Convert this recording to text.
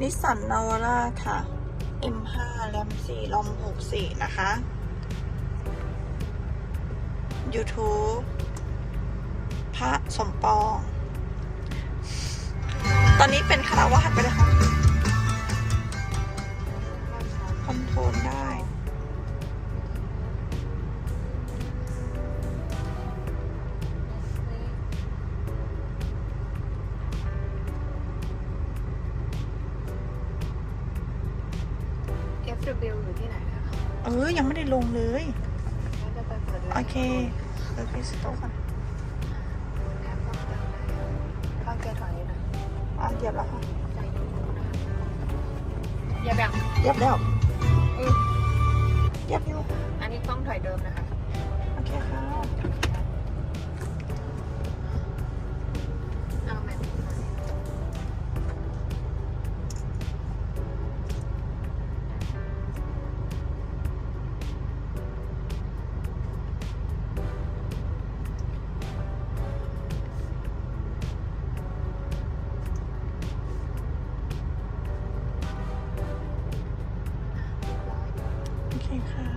นิสสันนาวาร่าค่ะ M5 แรม4ลอม64 นะคะ YouTube พระสมปอง ตอนนี้เป็นคาราวาสไปเลยค่ะคอนโทรลได้ FW อยู่ที่ไหนนะคะเออ ยังไม่ได้ลงเลย เราจะไปเปิดโอเคเปิดพิสโต้ก่อนแอปก็เปิดได้เข้าเกียร์ถอยหน่อยอะเหยียบแล้วค่ะใจเย็นๆนะคะอย่าแบ่งเหยียบแล้วอือเหยียบอยู่อันนี้ต้องถอยเดิมนะคะโอเคค่ะ 你看。